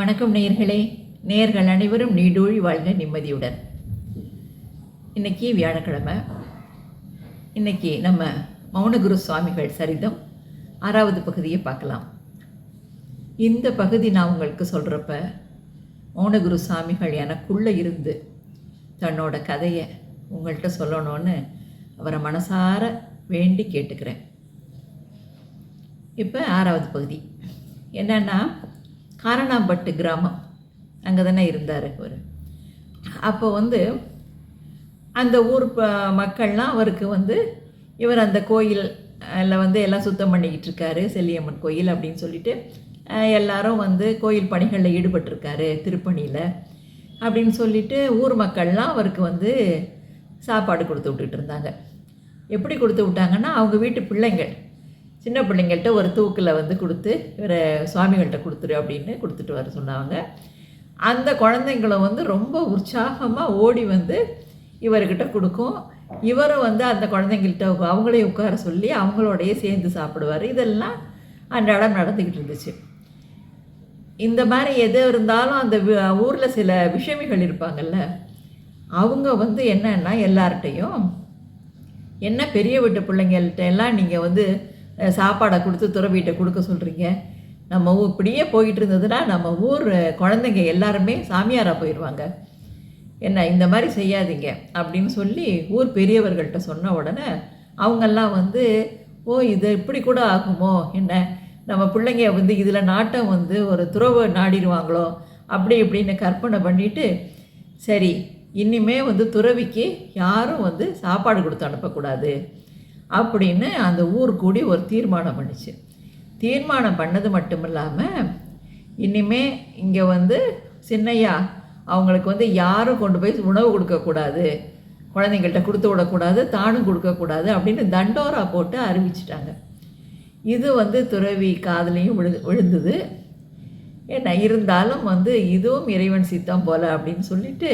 வணக்கம் நேயர்களே. நேயர்கள் அனைவரும் நீடூழி வாழ்க நிம்மதியுடன். இன்னைக்கு வியாழக்கிழமை. இன்னைக்கு நம்ம மௌனகுரு சுவாமிகள் சரிதம் ஆறாவது பகுதியை பார்க்கலாம். இந்த பகுதி நான் உங்களுக்கு சொல்கிறப்ப மௌனகுரு சுவாமிகள் எனக்குள்ளே இருந்து தன்னோட கதையை உங்கள்கிட்ட சொல்லணும்னு அவரை மனசார வேண்டி கேட்டுக்கிறேன். இப்போ ஆறாவது பகுதி. என்னன்னா காரணாம்பட்டு கிராமம். அங்கே தானே இருந்தார் அவர். அப்போ வந்து அந்த ஊர் ப மக்கள்லாம் அவருக்கு வந்து இவர் அந்த கோயில் எல்லாம் வந்து எல்லாம் சுத்தம் பண்ணிக்கிட்டு இருக்காரு செல்லியம்மன் கோயில் அப்படின்னு சொல்லிட்டு எல்லாரும் வந்து கோயில் பணிகளில் ஈடுபட்டிருக்காரு திருப்பணியில் அப்படின்னு சொல்லிட்டு ஊர் மக்கள்லாம் அவருக்கு வந்து சாப்பாடு கொடுத்து விட்டுட்டு இருந்தாங்க. எப்படி கொடுத்து விட்டாங்கன்னா அவங்க வீட்டு பிள்ளைங்கள். சின்ன பிள்ளைங்கள்ட்ட ஒரு தூக்கில் வந்து கொடுத்து இவரை சுவாமிகள்கிட்ட கொடுத்துரு அப்படின்னு கொடுத்துட்டு வர சொன்னாங்க. அந்த குழந்தைங்களும் வந்து ரொம்ப உற்சாகமாக ஓடி வந்து இவர்கிட்ட கொடுக்கும். இவரும் வந்து அந்த குழந்தைங்கள்ட்ட அவங்களே அவங்களையும் உட்கார சொல்லி அவங்களோடையே சேர்ந்து சாப்பிடுவார். இதெல்லாம் அன்றாடம் நடந்துக்கிட்டு இருந்துச்சு. இந்த மாதிரி எது இருந்தாலும் அந்த ஊரில் சில விஷமிகள் இருப்பாங்கல்ல அவங்க வந்து என்னன்னா எல்லார்ட்டையும் என்ன பெரிய வீட்டு பிள்ளைங்கள்ட்ட எல்லாம் நீங்கள் வந்து சாப்பாடை கொடுத்து துறவிட்ட கொடுக்க சொல்கிறீங்க நம்ம ஊர் இப்படியே போயிட்டு இருந்ததுன்னா நம்ம ஊர் குழந்தைங்க எல்லாருமே சாமியாராக போயிடுவாங்க என்ன இந்த மாதிரி செய்யாதீங்க அப்படின்னு சொல்லி ஊர் பெரியவர்கள்ட்ட சொன்ன உடனே அவங்கெல்லாம் வந்து ஓ இது இப்படி கூட ஆகுமோ? என்ன? நம்ம பிள்ளைங்க வந்து இதில் நாட்டம் வந்து ஒரு துறவு நாடிடுவாங்களோ? அப்படி இப்படின்னு கற்பனை பண்ணிட்டு சரி இனிமே வந்து துறவிக்கு யாரும் வந்து சாப்பாடு கொடுத்து அனுப்பக்கூடாது. அப்படின்னு அந்த ஊர் கூடி ஒரு தீர்மானம் பண்ணிச்சு. தீர்மானம் பண்ணது மட்டும் இல்லாமல் இனிமே இங்கே வந்து சின்னையா அவங்களுக்கு வந்து யாரும் கொண்டு போய் உணவு கொடுக்கக்கூடாது குழந்தைங்கள்ட்ட கொடுத்து விடக்கூடாது தானும் கொடுக்கக்கூடாது அப்படின்னு தண்டோரா போட்டு அறிவிச்சிட்டாங்க. இது வந்து துறவி காதலையும் விழு விழுந்தது. என்ன இருந்தாலும் வந்து இதுவும் இறைவன் சித்தம் போல அப்படின்னு சொல்லிட்டு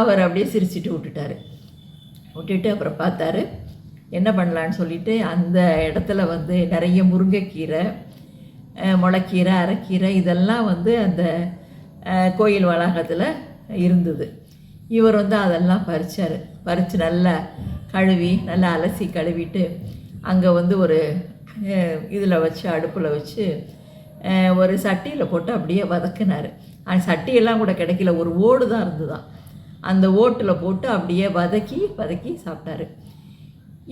அவர் அப்படியே சிரிச்சிட்டு விட்டுட்டாரு. விட்டுட்டு அப்புறம் பார்த்தாரு என்ன பண்ணலான்னு சொல்லிட்டு அந்த இடத்துல வந்து நிறைய முருங்கைக்கீரை முளைக்கீரை அரைக்கீரை இதெல்லாம் வந்து அந்த கோயில் வளாகத்தில் இருந்தது. இவர் வந்து அதெல்லாம் பறிச்சார். பறித்து நல்லா கழுவி நல்லா அலசி கழுவிட்டு அங்கே வந்து ஒரு இதில் வச்சு அடுப்பில் வச்சு ஒரு சட்டியில் போட்டு அப்படியே வதக்குனார். அந்த சட்டியெல்லாம் கூட கிடைக்கல. ஒரு ஓடு தான் இருந்துதான் அந்த ஓட்டில் போட்டு அப்படியே வதக்கி வதக்கி சாப்பிட்டாரு.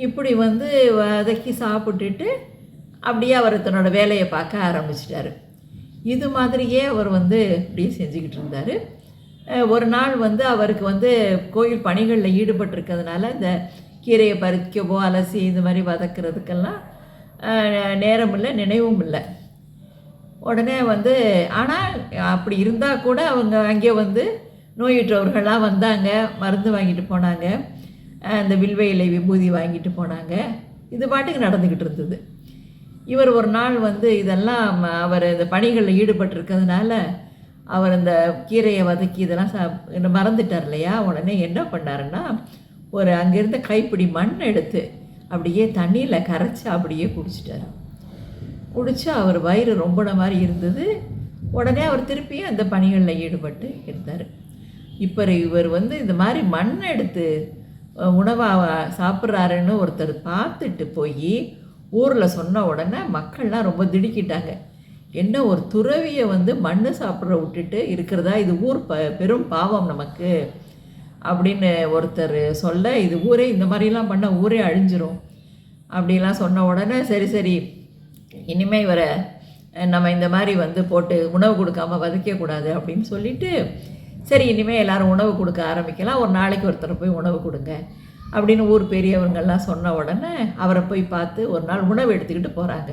இப்படி வந்து வதக்கி சாப்பிட்டுட்டு அப்படியே அவர் தன்னோட வேலையை பார்க்க ஆரம்பிச்சிட்டாரு. இது மாதிரியே அவர் வந்து இப்படியே செஞ்சுக்கிட்டு இருந்தார். ஒரு நாள் வந்து அவருக்கு வந்து கோயில் பணிகளில் ஈடுபட்டிருக்கிறதுனால இந்த கீரையை பறிக்கவோ அலசி இந்த மாதிரி வதக்கிறதுக்கெல்லாம் நேரம் இல்லை நினைவும் இல்லை. உடனே வந்து ஆனால் அப்படி இருந்தால் கூட அவங்க அங்கே வந்து நோயுற்றவர்கள்லாம் வந்தாங்க மருந்து வாங்கிட்டு போனாங்க. இந்த வில்வ இலை விபூதி வாங்கிட்டு போனாங்க. இது பாட்டுக்கு நடந்துக்கிட்டு இருந்தது. இவர் ஒரு நாள் வந்து இதெல்லாம் ம- அவர் இந்த பணிகளில் ஈடுபட்டிருக்கிறதுனால அவர் இந்த கீரையை வதக்கி இதெல்லாம் சா என்ன மறந்துட்டார் இல்லையா? உடனே என்ன பண்ணாருன்னா ஒரு அங்கேருந்து கைப்பிடி மண் எடுத்து அப்படியே தண்ணியில் கரைச்சி அப்படியே குடிச்சிட்டார். குடித்து அவர் வயிறு ரொம்பின மாதிரி இருந்தது. உடனே அவர் திருப்பியும் அந்த பணிகளில் ஈடுபட்டு இருந்தார். இப்போ இவர் வந்து இந்த மாதிரி மண் எடுத்து உணவாக சாப்பிட்றாருன்னு ஒருத்தர் பார்த்துட்டு போய் ஊரில் சொன்ன உடனே மக்கள்லாம் ரொம்ப திடுக்கிட்டாங்க. என்ன ஒரு துறவியை வந்து மண் சாப்பிட்ற விட்டுட்டு இருக்கிறதா? இது ஊர் ப பெரும் பாவம் நமக்கு. அப்படின்னு ஒருத்தர் சொல்ல இது ஊரே இந்த மாதிரிலாம் பண்ணால் ஊரே அழிஞ்சிரும். அப்படிலாம் சொன்ன உடனே சரி சரி இனிமேல் இவரை நம்ம இந்த மாதிரி வந்து போட்டு உணவு கொடுக்காம வதக்கக்கூடாது அப்படின்னு சொல்லிட்டு சரி இனிமேல் எல்லாரும் உணவு கொடுக்க ஆரம்பிக்கலாம். ஒரு நாளைக்கு ஒருத்தர் போய் உணவு கொடுங்க அப்படின்னு ஊர் பெரியவங்கள்லாம் சொன்ன உடனே அவரை போய் பார்த்து ஒரு நாள் உணவு எடுத்துக்கிட்டு போகிறாங்க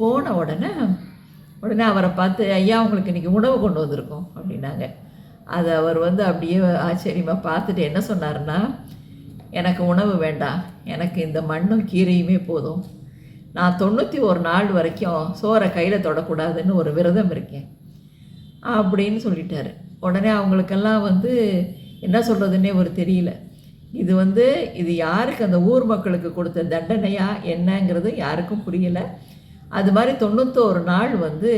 போன உடனே உடனே அவரை பார்த்து ஐயா உங்களுக்கு இன்றைக்கி உணவு கொண்டு வந்திருக்கோம் அப்படின்னாங்க. அதை அவர் வந்து அப்படியே ஆச்சரியமாக பார்த்துட்டு என்ன சொன்னார்னா எனக்கு உணவு வேண்டாம். எனக்கு இந்த மண்ணும் கீரையுமே போதும். நான் தொண்ணூற்றி ஒரு நாள் வரைக்கும் சோறை கையில் தொடக்கூடாதுன்னு ஒரு விரதம் இருக்கேன் அப்படின்னு சொல்லிட்டாரு. உடனே அவங்களுக்கெல்லாம் வந்து என்ன சொல்கிறதுன்னே ஒரு தெரியல. இது வந்து இது யாருக்கு அந்த ஊர் மக்களுக்கு கொடுத்த தண்டனையா என்னங்கிறது யாருக்கும் புரியலை. அது மாதிரி தொண்ணூத்தோரு நாள் வந்து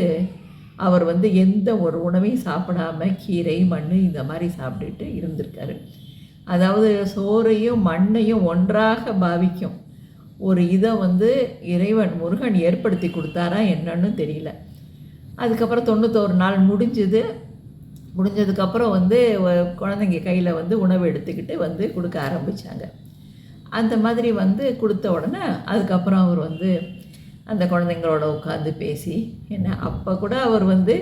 அவர் வந்து எந்த ஒரு உணவையும் சாப்பிடாம கீரை மண் இந்த மாதிரி சாப்பிட்டுட்டு இருந்திருக்காரு. அதாவது சோறையும் மண்ணையும் ஒன்றாக பாவிக்கும் ஒரு இதை வந்து இறைவன் முருகன் ஏற்படுத்தி கொடுத்தாரா என்னன்னு தெரியல. அதுக்கப்புறம் தொண்ணூத்தோரு நாள் முடிஞ்சது. முடிஞ்சதுக்கப்புறம் வந்து குழந்தைங்க கையில் வந்து உணவு எடுத்துக்கிட்டு வந்து கொடுக்க ஆரம்பித்தாங்க அந்த மாதிரி வந்து கொடுத்த உடனே அதுக்கப்புறம் அவர் வந்து அந்த குழந்தைங்களோட உட்காந்து பேசி என்ன அப்போ கூட அவர் வந்து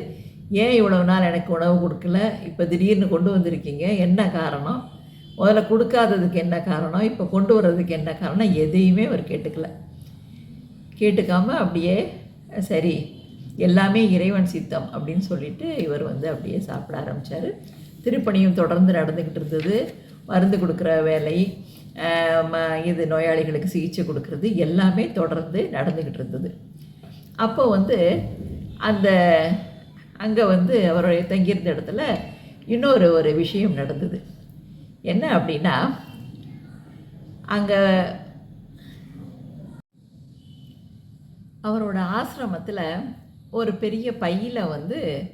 ஏன் இவ்வளவு நாள் எனக்கு உணவு கொடுக்கல? இப்போ திடீர்னு கொண்டு வந்திருக்கீங்க. என்ன காரணம்? முதல்ல கொடுக்காததுக்கு என்ன காரணம்? இப்போ கொண்டு வர்றதுக்கு என்ன காரணம்? எதையுமே அவர் கேட்டுக்கல. கேட்டுக்காமல் அப்படியே சரி எல்லாமே இறைவன் சித்தம் அப்படின்னு சொல்லிட்டு இவர் வந்து அப்படியே சாப்பிட ஆரம்பித்தார் திருப்பணியும் தொடர்ந்து நடந்துக்கிட்டு இருந்தது. மருந்து கொடுக்குற வேலை ம- இது நோயாளிகளுக்கு சிகிச்சை கொடுக்கறது எல்லாமே தொடர்ந்து நடந்துக்கிட்டு இருந்தது. அப்போ வந்து அந்த அங்கே வந்து அவருடைய தங்கியிருந்த இடத்துல இன்னொரு ஒரு விஷயம் நடந்தது. என்ன அப்படின்னா அங்கே அவரோட ஆசிரமத்தில் ஒரு பெரிய பையில் வந்து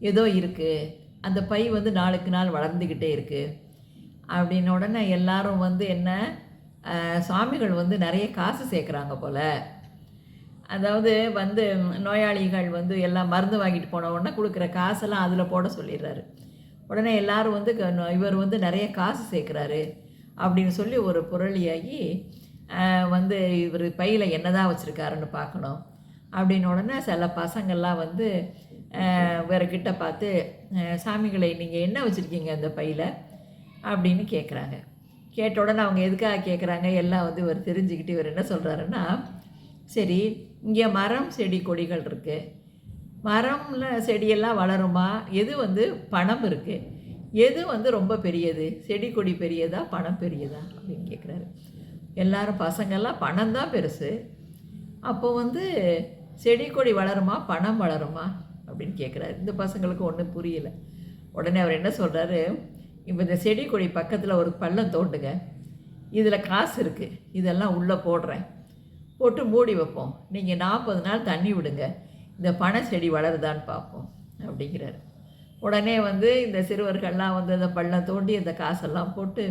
ஏதோ இருக்குது அந்த பை வந்து நாளுக்கு நாள் வளர்ந்துக்கிட்டே இருக்குது அப்படின்ன உடனே எல்லாரும் வந்து என்ன சுவாமிகள் வந்து நிறைய காசு சேர்க்குறாங்க போல். அதாவது வந்து நோயாளிகள் வந்து எல்லாம் மருந்து வாங்கிட்டு போன உடனே கொடுக்குற காசெல்லாம் அதில் போட சொல்லிடுறாரு. உடனே எல்லாரும் வந்து க- நோ- இவர் வந்து நிறைய காசு சேர்க்குறாரு. அப்படின்னு சொல்லி ஒரு புரளியாகி வந்து இவர் பையில் என்னதான் வச்சுருக்காருன்னு பார்க்கணும். அப்படின்னு உடனே சில பசங்கள்லாம் வந்து வேறு இவர்கிட்ட பார்த்து சாமிகளை நீங்கள் என்ன வச்சுருக்கீங்க அந்த பையில்? அப்படின்னு கேட்குறாங்க கேட்ட உடனே அவங்க எதுக்காக கேட்குறாங்க எல்லாம் வந்து இவர் தெரிஞ்சுக்கிட்டு இவர் என்ன சொல்கிறாருன்னா சரி இங்கே மரம் செடி கொடிகள் இருக்குது மரம்ல செடியெல்லாம் வளருமா? எது வந்து பணம் இருக்குது எது வந்து ரொம்ப பெரியது? செடி கொடி பெரியதா? பணம் பெரியதா? அப்படின்னு கேட்குறாரு எல்லாரும் பசங்கள்லாம் பணம் தான் பெருசு. அப்போ வந்து செடி கொடி வளருமா? பணம் வளருமா? அப்படின்னு கேட்குறாரு இந்த பசங்களுக்கு ஒன்றும் புரியல. உடனே அவர் என்ன சொல்கிறாரு இப்போ இந்த செடி கொடி பக்கத்தில் ஒரு பள்ளம் தோண்டுங்க. இதில் காசு இருக்குது இதெல்லாம் உள்ளே போடுறேன். போட்டு மூடி வைப்போம். நீங்கள் நாற்பது நாள் தண்ணி விடுங்க. இந்த பனை செடி வளருதான்னு பார்ப்போம். அப்படிங்கிறாரு. உடனே வந்து இந்த சிறுவர்கள்லாம் வந்து அந்த பள்ளம் தோண்டி அந்த காசெல்லாம் போட்டு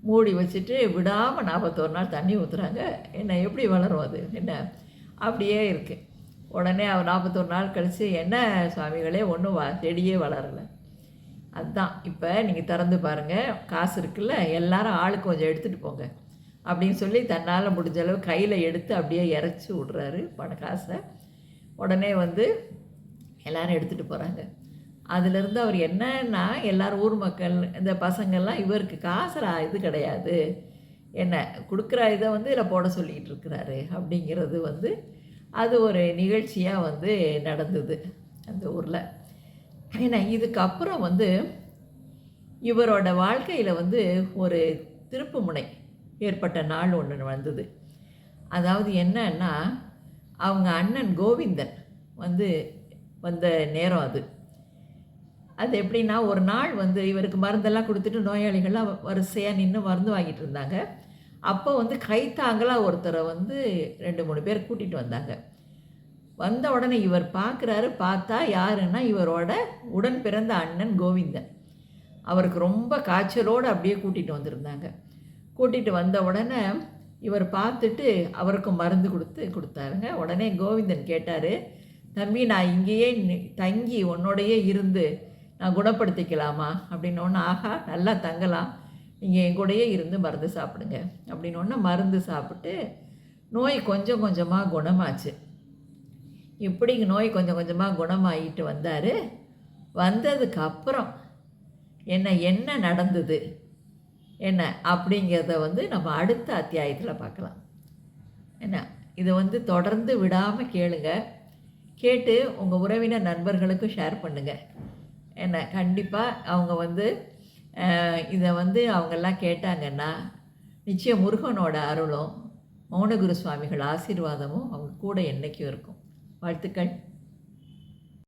மூடி வச்சுட்டு விடாமல் நாற்பத்தோரு நாள் தண்ணி ஊற்றுறாங்க என்ன எப்படி வளரும் அது? என்ன? அப்படியே இருக்குது உடனே அவர் நாற்பத்தொரு நாள் கழித்து என்ன சுவாமிகளே ஒன்றும் வ செடியே வளரலை. அதுதான் இப்போ நீங்கள் திறந்து பாருங்கள் காசு இருக்குல்ல எல்லாரும் ஆளுக்கு கொஞ்சம் எடுத்துகிட்டு போங்க அப்படின்னு சொல்லி தன்னால் முடிஞ்ச அளவு கையில் எடுத்து அப்படியே இறச்சி விட்றாரு பண காசை. உடனே வந்து எல்லோரும் எடுத்துகிட்டு போகிறாங்க அதுலேருந்து அவர் என்னன்னா எல்லோரும் ஊர் மக்கள் இந்த பசங்கள்லாம் இவருக்கு காசுரா இது கிடையாது. என்ன கொடுக்குற இதை வந்து இதில் போட சொல்லிக்கிட்டு இருக்கிறாரு அப்படிங்கிறது வந்து அது ஒரு நிகழ்ச்சியாக வந்து நடந்தது அந்த ஊரில். ஏன்னா இதுக்கப்புறம் வந்து இவரோட வாழ்க்கையில் வந்து ஒரு திருப்புமுனை ஏற்பட்ட நாள் ஒன்று வந்தது. அதாவது என்னன்னா அவங்க அண்ணன் கோவிந்தன் வந்து வந்த நேரம் அது. அது எப்படின்னா ஒரு நாள் வந்து இவருக்கு மருந்தெல்லாம் கொடுத்துட்டு நோயாளிகள்லாம் வரிசையாக நின்று மருந்து வாங்கிட்டு இருந்தாங்க. அப்போ வந்து கைத்தாங்களாக ஒருத்தரை வந்து ரெண்டு மூணு பேர் கூட்டிகிட்டு வந்தாங்க. வந்த உடனே இவர் பார்க்குறாரு பார்த்தா யாருன்னா இவரோட உடன் பிறந்த அண்ணன் கோவிந்தன். அவருக்கு ரொம்ப காய்ச்சலோடு அப்படியே கூட்டிகிட்டு வந்திருந்தாங்க. கூட்டிகிட்டு வந்த உடனே இவர் பார்த்துட்டு அவருக்கும் மருந்து கொடுத்து கொடுத்தாருங்க. உடனே கோவிந்தன் கேட்டார் தம்பி நான் இங்கேயே தங்கி உன்னோடையே இருந்து நான் குணப்படுத்திக்கலாமா? அப்படின்னோன்னு ஆஹா நல்லா தங்கலாம். நீங்கள் என் கூடயே இருந்து மருந்து சாப்பிடுங்க. அப்படின்னோடனே மருந்து சாப்பிட்டு நோய் கொஞ்சம் கொஞ்சமாக குணமாச்சு. இப்படி நோய் கொஞ்சம் கொஞ்சமாக குணமாகிட்டு வந்தார்? வந்ததுக்கு அப்புறம் என்ன என்ன நடந்தது? என்ன அப்படிங்கிறத வந்து நம்ம அடுத்த அத்தியாயத்தில் பார்க்கலாம். என்ன இதை வந்து தொடர்ந்து விடாமல் கேளுங்க. கேட்டு உங்கள் உறவினர் நண்பர்களுக்கும் ஷேர் பண்ணுங்கள் என்ன கண்டிப்பாக அவங்க வந்து இதை வந்து அவங்கெல்லாம் கேட்டாங்கன்னா நிச்சயம் முருகனோட அருளும் மௌனகுரு சுவாமிகள் ஆசீர்வாதமும் அவங்க கூட என்றைக்கும் இருக்கும். வாழ்த்துக்கள்.